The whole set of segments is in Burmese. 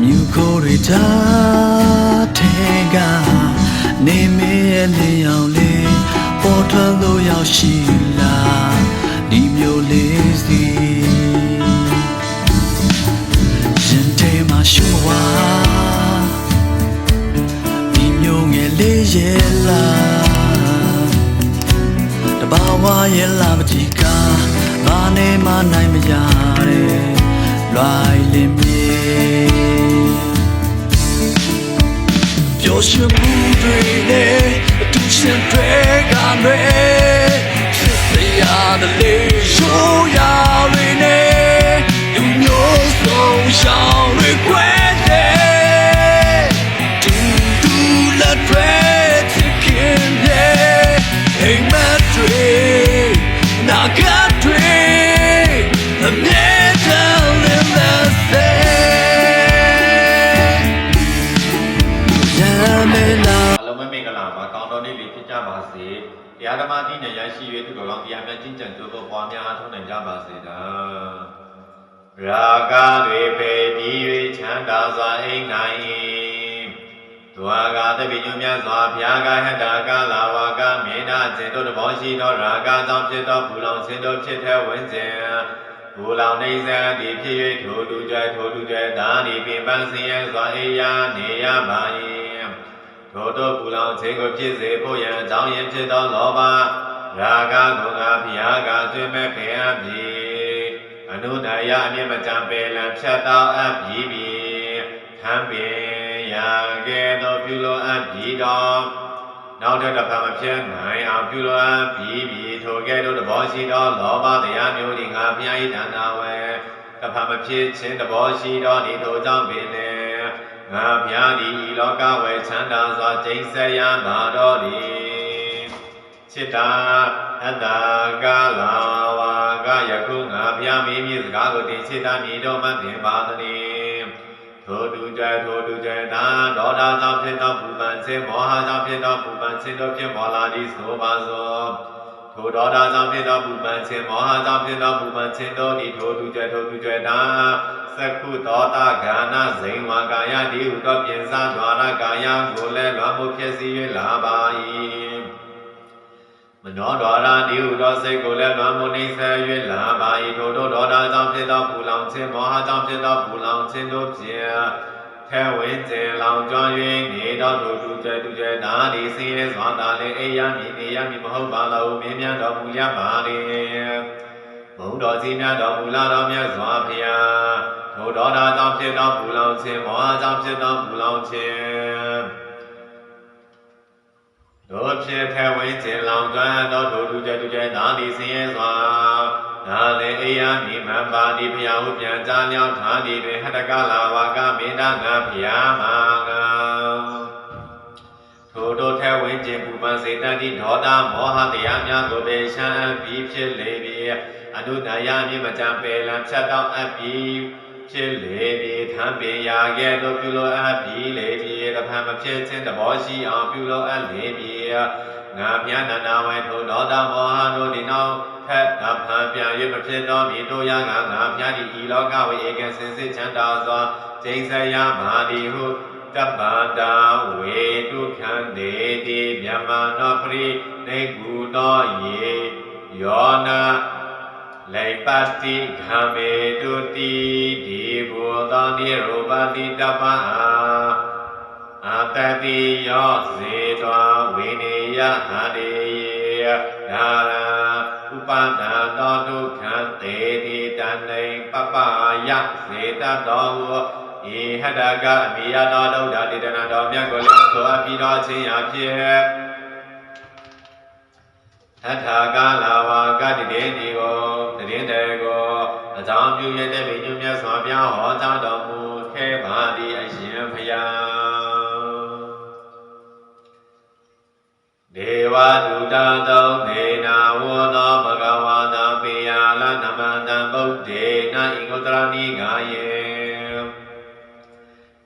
မြူကိုတွေကြားထဲကနေမေးလေအောင်လေးပေါ်ထွက်လို့ရောက်ရှိလာဒီမျိုးလေးစီရင်ထဲမှာရှူဝါဒီမျိုးငယ်လေးရဲ့လားတဘာဝရဲ့လာမကြည့်ကဘာ နဲ့မှနိုင်မရတဲ့လွိုင်လင်းမြေပျော်ရွှင်မှုတွေနဲ့အတူရှင်တွေကမဲ့ဖြစ်စေရတဲ့လေရှိုး ရရှိ၍သူတော်ကောင်းတရားများကျင့်ကြံကြိုးပမ်းပွားများအားထုတ်နိုင်ကြပါစေသာရာဂတွေပေပြီး၍ချမ်းသာစွာအိမ်နိုင်ဒွါကတပိညုမြတ်စွာဘုရားကဟတ္တာကလာဝကမေနာစေတို့တဘောရှိသောရာဂကြောင့်ဖြစ်သောဘူလောင်စင်တို့ဖြစ်တဲ့ဝိဇ္ဇံဘူလောင်နေစံဒီဖြစ်၍ထိုတူကြထိုတူကြဒါဒီပင်ပန်းစင်ရစွာအေယာနေရပါ၏ထိုတို့ဘူလောင်ခြင်းကိုဖြစ်စေဖို့ရန်အကြောင်းရင်းဖြစ်သောလောဘ ရာဂကိုငါဘုရားကကျွေးမဲ့ခင်အပ်ပြီအနုဒယအမြင့်မကြံပယ်လံဖြတ်သောအပ်ပြီပြီခံပင်ရာကဲ့သို့ပြုလိုအပ်ပြီတော်နောက်ထပ်တစ်ဖန်မဖြစ်နိုင်အောင်ပြုလိုအပ်ပြီးပြီးထိုကဲ့သို့သဘောရှိသောလောဘတရားမျိုးဒီငါမြာဤတဏ္ဍဝေတစ်ဖန်မဖြစ်ခြင်းသဘောရှိသောဒီထိုကြောင့်ပင်လေငါမြာဒီဤလောကဝေချမ်းသာစွာကျိန်းဆက်ရပါတော်သည် စိတ္တာအတ္တကာလာဝါကယခုငါဗျာမေးမြေစကားကိုတင်စိတ္တာမြေတော်မှသင်ပါသည်ထိုတူကြထိုတူကြသာဒေါတာသာဖြစ်သောပူပန်စေမောဟသာဖြစ်သောပူပန်စေတို့ဖြစ်ပေါ်လာသည်ဆိုပါသောထိုဒေါတာသာဖြစ်သောပူပန်စေမောဟသာဖြစ်သောပူပန်စေတို့ဤထိုတူကြထိုတူကြသာသကုသောတာဂာနာဇိံဝါကာယတိဟုသောပြင်စား द्वार ကာယကိုလည်းလွန်မှုဖြစ်စီ၍လာပါ၏ မနောဒေါရတိဟုသောစိတ်ကိုလည်းလွန်မှုနှိမ့်ဆက်၍လာပါ၏ထိုတို့ဒေါသကြောင့်ဖြစ်သောပူလောင်ခြင်းမောဟကြောင့်ဖြစ်သောပူလောင်ခြင်းတို့ဖြင့်ထဲဝင်းကျင်လောင်ကျွမ်း၍နေတော်သူတူကျတူကျနာဒီစင်းရဲစွာသာလေအိယာမြည်နေရမည်မဟုတ်ပါလောမင်းများတော်မူရပါလေဘုံတော်ကြီးများတော်မူလာတော်မြတ်စွာဘုရားထိုတော်သာကြောင့်ဖြစ်သောပူလောင်ခြင်းမောဟကြောင့်ဖြစ်သောပူလောင်ခြင်း တို့ဖြစ်ထဲဝင်းကျင်လောင်ကျွမ်းတော်သူတူကျတူကျနာဒီစင်းရဲစွာနာလေအိယာမိမ္ပါတိဖျာဟုပြန်ကြားလျောင်းထားသည်တွင်ဟတကလာဝါကမေတ္တာငါဖျားမှာငါထိုတို့ထဲဝင်းကျင်ပူပန်စေတတ်သည့်ဒေါသမောဟတရားများကိုပေရှမ်းအပ်ပြီးဖြစ်လေပြီအနုတယမြင့်မကြံပယ်လံဖြတ်တောက်အပ်ပြီးဖြစ်လေပြီထံပင်ရာကဲ့သို့ပြုလိုအပ်ပြီးလေပြီတဖန်မဖြစ်ခြင်းတဘောရှိအောင်ပြုလိုအပ်လေပြီ ငါမြတ်နန္ဒဝေထိုဒေါသမောဟတို့ဒီနောက်ထက်တဖန်ပြန်၍မဖြစ်သောမြေတို့ရငါငါမြတ်ဒီဤလောကဝေဧကစင်စစ်ချမ်းသာစွာကျိန်ဆရာမာဒီဟုတပ္ပန္တာဝေတုခံတေတိမြမနောပရိနေကုသောယေယောနာလေပတိခမေတုတိဒီဘောသောနိရောပတိတပ္ပအာအတတိယောဇေတောဝိနေယ ဟာတေယဒါရာဥပဒံသောဒုက္ခတေတိတန္တိပပ္ပယဇေတတောဤဟတကအမိယတော်ဒုဒ္ဒတိတနာတော်မြတ်ကိုလည်းဆိုအပ်ပြီးတော်ခြင်းအဖြစ်သတ္ထာကလာဝါကတိတေတိကိုတရင်တေကိုအကြောင်းပြုရတဲ့မိညွမြတ်စွာဘုရားဟောကြားတော်မူ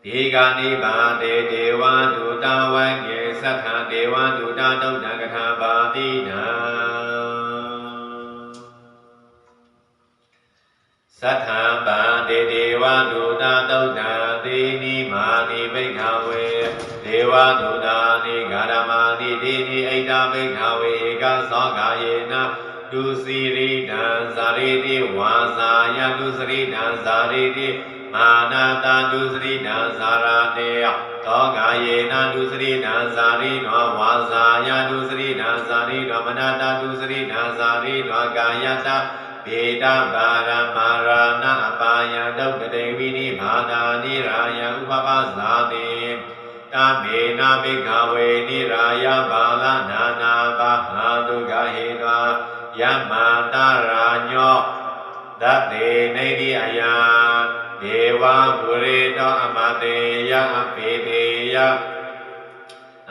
ဒီကနိဗ္ဗာန်တေဒေဝတုတဝံကေသတ္ထဒေဝတုတတုဒ္ဒကထာပါတိနံသထံပံဒေဒေဝဒုတာတုတ်တံသေနိမာနိဘိက္ခဝေဒေဝဒုတာနိဂရမနိဒေနိဣဒာဘိက္ခဝေဧကသောကာယေနဒုစီရိတံဇာရိတိဝါစာယဒုစရိတံဇာရိတိ မာနာတဒုစရိတံဇာရတေယသောကာယေနဒုစရိတံဇာရိတောဝါစာယဒုစရိတံဇာရိတောမနတဒုစရိတံဇာရိတောကာယတပေတပါရမရဏအပါယဒုက္ခတေဝိနိဘာဒာနိရာယဥပပဇာတိတမေနာဘိကဝေနိရာယဘာလနာနာဘာဟာဒုက္ခဟေတောယမန္တရာညောသတ္တေနေတိအယ ဒေဝပုရိတောအမတေယအပေတေယ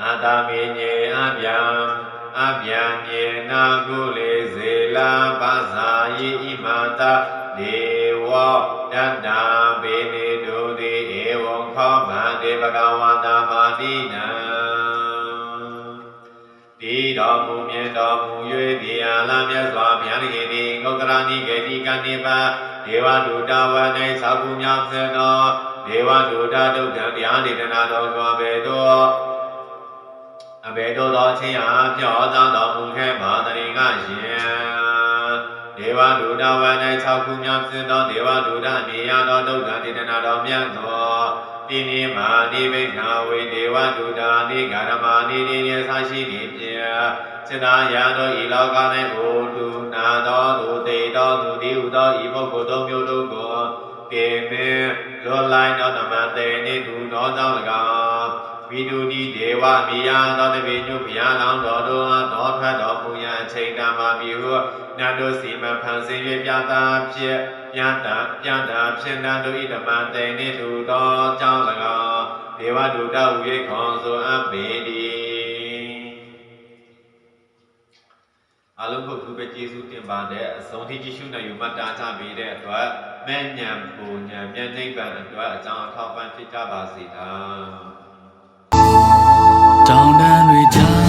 အာတာမေညေအဗျံအဗျံမြေနာကုလေဇေလာပါဇာယိဣမတာဒေဝတတ္တာဘေနေတုတိဧဝံခောဗန္တေဘဂဝတာပါတိနံတိတော်မူမြတ်တော်မူ၍ဒီအာလမြတ်စွာဘုရားတခင် သည်ဂုတ်တရဏိကေတိကနိပါဒေဝဒုတဝ၌သာကုမြောက်စေသောဒေဝဒုတဒုက္ခတရားဒေသနာတော်သောဘေတောအဘေတို့သောချင်းအားပြောသောတော်မူခဲ့ပါတရင်ကရှင်ဒေဝဒုဒဝ၌၆ခုမြောက်ဖြစ်သောဒေဝဒုဒနေရသောဒုက္ခဒေသနာတော်မြတ်သောတိနိမာနိဘိက္ခဝေဒေဝဒုဒနိဂရမနိနေနေသာရှိနေပြစေတရာသောဤလောက၌အိုတု နာသောသူတေသောသူဒီဟုသောဤပုဂ္ဂိုလ်သုံးမျိုးတို့ကိုကေမေလွန်လိုက်သောဓမ္မတေနိသူသောကြောင့်၎င်းဝိတုတိဒေဝမိယာသောတပိညုဘုရားလောင်းတော်တို့အားသောထွက်တော်မူရာအချိန်တန်ပါပြီဟုနတ်တို့စီမံဖန်ဆင်း၍ပြတာဖြစ်ပြတာပြတာဖြစ်နတ်တို့ဤဓမ္မတေနှင့်တူသောကြောင့်၎င်းဒေဝဒုတဝေခွန်ဆိုအပ်ပေသည် အလုံးကိုသူပဲကျေးဇူးတင်ပါတဲ့အဆုံးထိကြည့်ရှုနိုင်ယူမှတ်သားကြပေတဲ့အတွက်မဲ့ညံပူညံမျက်နှိပ်ပံအတွက်အကြောင်းအထောက်ပံ့ဖြစ်ကြပါစေသာတောင်တန်းတွေကြား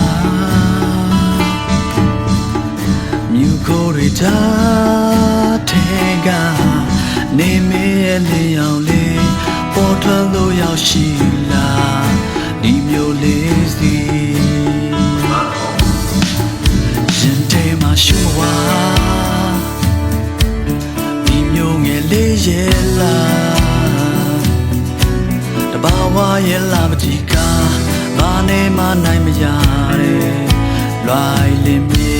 မြူကိုယ်တွေကြားထဲကနေမေရဲ့လေအောင်လေးပေါ်ထွက်လို့ရောက်ရှိလာဒီမျိုးလေးစီ နိုင်မရတဲ့လွိုင်လင်းမြေ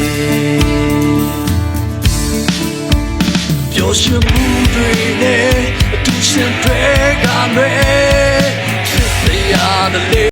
ပျော်ရွှင်မှုတွေနဲ့အတူရှင်တွေကမဲ့ဖြစ်စရာတလေ